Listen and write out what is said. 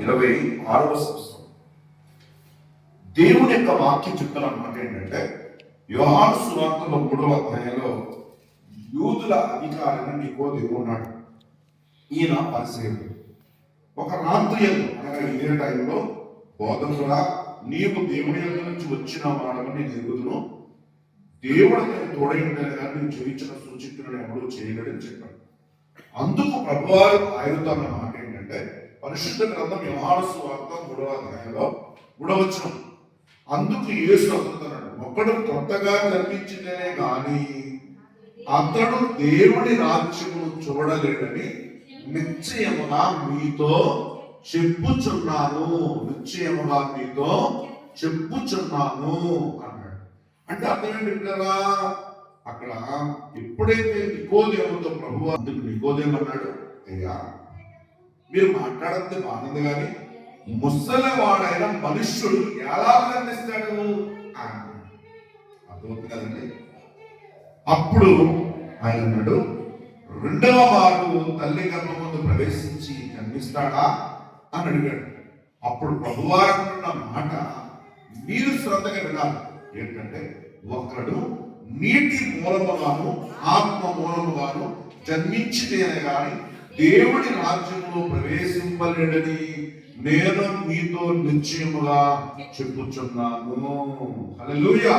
ఇరవై ఆరవ సంవత్సరం. దేవుని యొక్క వాక్యం చెప్తున్న మాట ఏంటంటే యోహాను సువార్తలో మూడవ అధ్యాయంలో యూదుల అధికారిని నీకో దేవుడు ఉన్నాడు. ఈయన పరిశీలి ఒక రాత్రి అనగా ఇదే టైంలో బోధకుడా నీవు దేవుని యొక్క నుంచి వచ్చిన వాడమని నేను ఎరుగుదును. దేవుడు నేను తోడైందని కానీ నేను చూపించిన సూచించిన ఎవడూ చేయలేడని చెప్పాడు. అందుకు ప్రభువారు ఆయనతో పరిశుద్ధ గ్రంథం వ్యవహార సువార్త మూడవ అధ్యాయంలో మూడవచనం. అందుకు యేసు అందుతున్నాడు ఒకడు కొత్తగా కనిపించిందనే గాని అతడు దేవుడి రాజ్యమును చూడలేడని నిశ్చయముగా మీతో చెప్పుచున్నాను నిశ్చయముగా మీతో చెప్పుచున్నాను అన్నాడు. అంటే అర్థమేంటి కదా అక్కడ ఎప్పుడైతే నికోదేవుతో ప్రభు అందుకు నికోదేం అన్నాడు? అయ్యా మీరు మాట్లాడితే బాగుంది కానీ ముసలివాడైన మనుష్యుడు ఎలా కనిపిస్తాడు అర్థమవుతుంది కదండి? అప్పుడు ఆయన అన్నాడు రెండవ వారు తల్లి గర్భమందు ప్రవేశించి కనిపిస్తాడా అని అడిగాడు. అప్పుడు ప్రభువారు మాట మీరు శ్రద్ధగా వినాలి. ఏంటంటే ఒకడు నీటి మూలముగాను ఆత్మ మూలముగాను జన్మించితేనే కానీ దేవుడి రాజ్యంలో ప్రవేశింపలేడని నేను మీతో నిశ్చయముగా చెప్పుచున్నాను. హల్లెలూయా.